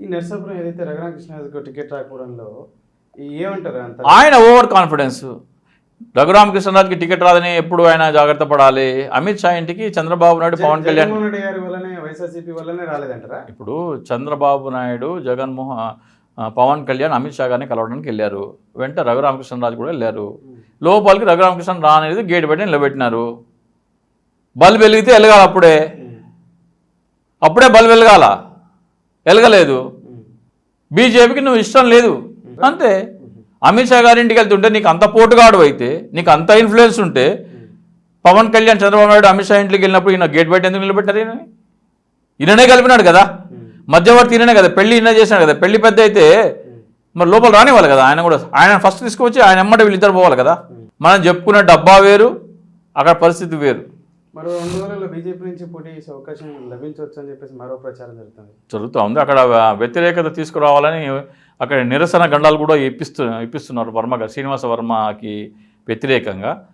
ఈ నర్సాపురం ఏదైతే రఘురామకృష్ణ టికెట్ రాకపోవడంలో ఏమంటారు అంత? ఆయన ఓవర్ కాన్ఫిడెన్స్. రఘురామకృష్ణరాజుకి టికెట్ రాదని ఎప్పుడు ఆయన జాగ్రత్త పడాలి? అమిత్ షా ఇంటికి చంద్రబాబు నాయుడు పవన్ కళ్యాణ్ ఇప్పుడు చంద్రబాబు నాయుడు జగన్మోహన్ పవన్ కళ్యాణ్ అమిత్ షా గారిని కలవడానికి వెళ్ళారు. వెంట రఘురామకృష్ణరాజు కూడా వెళ్ళారు. లోపలికి రఘురామకృష్ణ రానేది గేట్ పెట్టి నిలబెట్టినారు. బల్బ్ వెలిగితే వెలగాలి అప్పుడే. అప్పుడే బల్బ్ వెలగాల. వెలగలేదు బీజేపీకి నువ్వు ఇష్టం లేదు. అంతే. అమిత్ షా గారి ఇంటికి వెళ్తుంటే నీకు అంత పోటుగాడు అయితే నీకు అంత ఇన్ఫ్లుయెన్స్ ఉంటే పవన్ కళ్యాణ్ చంద్రబాబు నాయుడు అమిత్ షా ఇంటికి వెళ్ళినప్పుడు ఈయన గేట్ బయట ఎందుకు నిలబెట్టారు ఈయనని? ఈయననే కలిపినాడు కదా. మధ్యవర్తి ఈయననే కదా. పెళ్ళి ఈయన చేసినాడు కదా. పెళ్ళి పెద్ద అయితే మరి లోపల రానివ్వాలి కదా. ఆయన కూడా ఆయన ఫస్ట్ తీసుకొచ్చి ఆయన ఎమ్మట వీళ్ళిద్దరు పోవాలి కదా. మనం చెప్పుకునే డబ్బా వేరు అక్కడ పరిస్థితి వేరు. మరో రెండు రోజుల్లో బీజేపీ నుంచి పోటీ చేసే అవకాశం లభించవచ్చు అని చెప్పేసి మరో ప్రచారం జరుగుతుంది. జరుగుతూ ఉంది. అక్కడ వ్యతిరేకత తీసుకురావాలని అక్కడ నిరసన గండాలు కూడా ఇప్పిస్తు ఇప్పిస్తున్నారు వర్మ గారు శ్రీనివాస వర్మకి వ్యతిరేకంగా.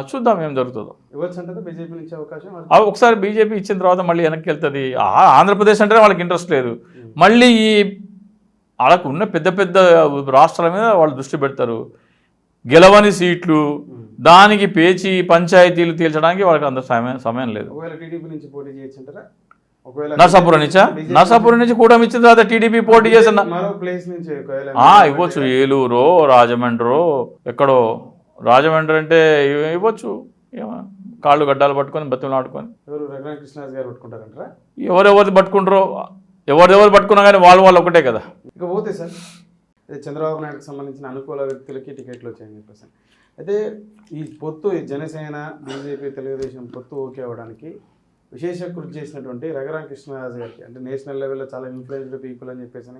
చూద్దాం ఏం జరుగుతుందో. బీజేపీ నుంచి అవకాశం అవి ఒకసారి బీజేపీ ఇచ్చిన తర్వాత మళ్ళీ వెనక్కి వెళ్తుంది. ఆ- ఆంధ్రప్రదేశ్ అంటేనే వాళ్ళకి ఇంట్రెస్ట్ లేదు. మళ్ళీ ఈ వాళ్ళకు ఉన్న పెద్ద పెద్ద రాష్ట్రాల మీద వాళ్ళు దృష్టి పెడతారు. గెలవని సీట్లు దానికి పేచి పంచాయతీలు తీల్చడానికి వాళ్ళకి అంత సమయం సమయం లేదు. నర్సాపురం నుంచా? నర్సాపురం నుంచి కూటమి ఇచ్చిన తర్వాత టీడీపీ పోటీ చేసిన ఇవ్వచ్చు. ఏలూరు రాజమండ్రి ఎక్కడో. రాజమండ్రి అంటే ఇవ్- ఇవ్వచ్చు. కాళ్ళు గడ్డాలు పట్టుకొని బతులు ఆడుకొని. ఎవరు? రఘురామకృష్ణరాజు గారు పట్టుకుంటారంటారా? ఎవరెవరిది పట్టుకుంటారో ఎవరెవరు పట్టుకున్నా కానీ వాళ్ళు వాళ్ళు ఒకటే కదా. ఇక పోతే సార్ చంద్రబాబు నాయుడుకి సంబంధించిన అనుకూల వ్యక్తులకి టికెట్లు వచ్చాయని చెప్పేసి. అయితే ఈ పొత్తు ఈ జనసేన బీజేపీ తెలుగుదేశం పొత్తు ఓకే అవ్వడానికి విశేష కృషి చేసినటువంటి రఘురామకృష్ణరాజు గారికి అంటే నేషనల్ లెవెల్లో చాలా ఇన్ఫ్లుయెన్స్డ్ పీపుల్ అని చెప్పేసి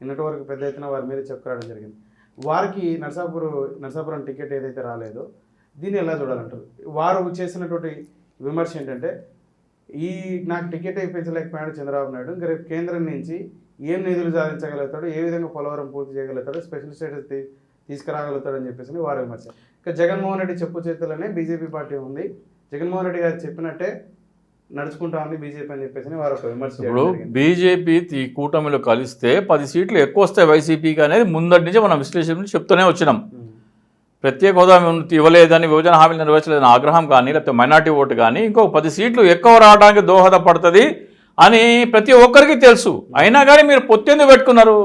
నిన్నటి వరకు పెద్ద ఎత్తున వారి మీద చెప్పుకోవడం జరిగింది. వారికి నర్సాపురం నర్సాపురం టికెట్ ఏదైతే రాలేదో దీన్ని ఎలా చూడాలంటారు? వారు చేసినటువంటి విమర్శ ఏంటంటే ఈ నాకు టికెట్ ఇప్పించలేకపోయాడు చంద్రబాబు నాయుడు ఇంకా రేపు కేంద్రం నుంచి ఏం నిధులు సాధించగలుగుతాడు ఏ విధంగా పోలవరం పూర్తి చేయగలుగుతాడు స్పెషల్ స్టేటస్ తీ తీసుకురాగలుగుతాడు అని చెప్పేసి వారి విమర్శ ఇంకా జగన్మోహన్ రెడ్డి చెప్పు చేతుల్లోనే బీజేపీ పార్టీ ఉంది జగన్మోహన్ రెడ్డి గారు చెప్పినట్టే నడుచుకుంటా ఉంది బీజేపీ అని చెప్పేసి వారు ఒక విమర్శ ఇప్పుడు. బీజేపీ ఈ కూటమిలో కలిస్తే పది సీట్లు ఎక్కువ వస్తాయి వైసీపీకి అనేది ముందటి నుంచి మనం విశ్లేషణ చెప్తూనే వచ్చినాం. ప్రత్యేక హోదా ఇవ్వలేదని విభజన హామీలు నెరవేర్చలేదని ఆగ్రహం కానీ లేకపోతే మైనార్టీ ఓటు కానీ ఇంకో పది సీట్లు ఎక్కువ రావడానికి దోహదపడుతుంది అని ప్రతి ఒక్కరికి తెలుసు. అయినా కానీ మీరు పొత్తెందుకు పెట్టుకున్నారు?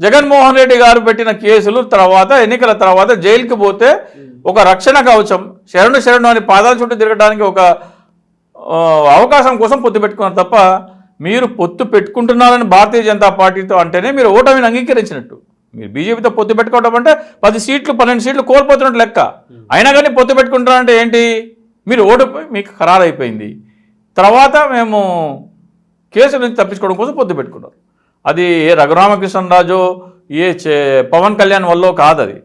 జగన్మోహన్ రెడ్డి గారు పెట్టిన కేసులు తర్వాత ఎన్నికల తర్వాత జైలుకి పోతే ఒక రక్షణ కవచం శరణు శరణు అని పాదాల చుట్టూ తిరగడానికి ఒక అవకాశం కోసం పొత్తు పెట్టుకున్నారు తప్ప మీరు పొత్తు పెట్టుకుంటున్నారని భారతీయ జనతా పార్టీతో అంటేనే మీరు ఓటమిని అంగీకరించినట్టు. మీరు బీజేపీతో పొత్తు పెట్టుకోవడం అంటే పది సీట్లు పన్నెండు సీట్లు కోల్పోతున్నట్టు లెక్క. అయినా కానీ పొత్తు పెట్టుకుంటున్నారంటే ఏంటి? మీరు ఓటు మీకు ఖరారైపోయింది. తర్వాత మేము కేసు నుంచి తప్పించుకోవడం కోసం పొత్తు పెట్టుకున్నారు. అది ఏ రఘురామకృష్ణరాజు ఏ పవన్ కళ్యాణ్ వల్ల కాదు అది.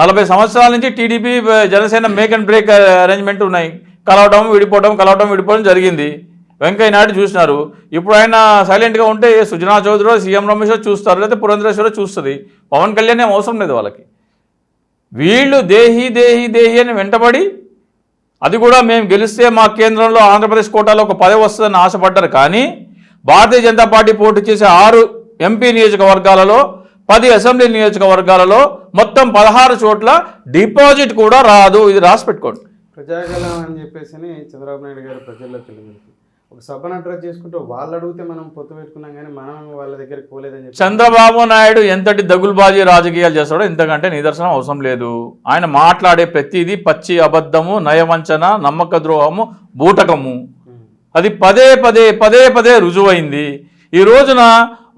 నలభై సంవత్సరాల నుంచి TDP Janasena make and break arrangement ఉన్నాయి. కలవడం విడిపోవడం కలవడం విడిపోవడం జరిగింది. వెంకయ్య నాయుడు చూసినారు. ఇప్పుడు ఆయన సైలెంట్గా ఉంటే ఏ సుజనా చౌదరి సీఎం రమేష్ చూస్తారు లేకపోతే పురంధరేశ్వర చూస్తుంది. పవన్ కళ్యాణ్ ఏం అవసరం లేదు వాళ్ళకి. వీళ్ళు దేహి దేహి దేహి అని వెంటబడి అది కూడా మేము గెలిస్తే మా కేంద్రంలో ఆంధ్రప్రదేశ్ కోటాలో ఒక పదవి వస్తుందని ఆశపడ్డారు. కానీ భారతీయ జనతా పార్టీ పోటీ చేసే ఆరు ఎంపీ నియోజకవర్గాలలో పది అసెంబ్లీ నియోజకవర్గాలలో మొత్తం పదహారు చోట్ల డిపాజిట్ కూడా రాదు. ఇది రాసి పెట్టుకోండి. ప్రజాగలం అని చెప్పేసి చంద్రబాబు నాయుడు గారు ప్రజల్లోకి వెళ్ళింది ఒక సభను అడ్రస్ చేసుకుంటూ వాళ్ళు అడిగితే మనం పొత్తు పెట్టుకున్నాం కానీ మనం వాళ్ళ దగ్గరికి పోలేదని చెప్పి చంద్రబాబు నాయుడు ఎంతటి దగులుబాజీ రాజకీయాలు చేస్తాడో ఇంతకంటే నిదర్శనం అవసరం లేదు. ఆయన మాట్లాడే ప్రతిదీ పచ్చి అబద్ధము నయవంచన నమ్మక ద్రోహము బూటకము. అది పదే పదే పదే పదే రుజువైంది. ఈ రోజున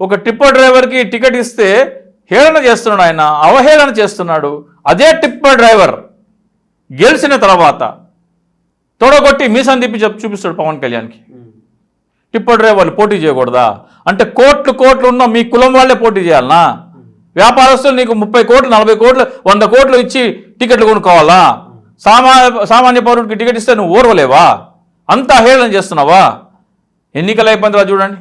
ఒక టిప్పర్ డ్రైవర్కి టికెట్ ఇస్తే హేళన చేస్తున్నాడు ఆయన అవహేళన చేస్తున్నాడు. అదే టిప్పర్ డ్రైవర్ గెలిచిన తర్వాత తొడగొట్టి మీసం తిప్పి చెప్పు చూపిస్తాడు పవన్ కళ్యాణ్కి. ఉమ్. టిప్పర్ పోటీ చేయకూడదా? అంటే కోట్లు కోట్లు ఉన్న మీ కులం వాళ్ళే పోటీ చేయాలనా? వ్యాపారస్తులు నీకు ముప్పై కోట్లు నలభై కోట్లు వంద కోట్లు ఇచ్చి టికెట్లు కొనుక్కోవాలా? సామా సామాన్య పౌరుడికి టికెట్ ఇస్తే నువ్వు ఓర్వలేవా అంతా హేళన చేస్తున్నావా? ఎన్నికలు అయిపోయిన తర్వాత చూడండి.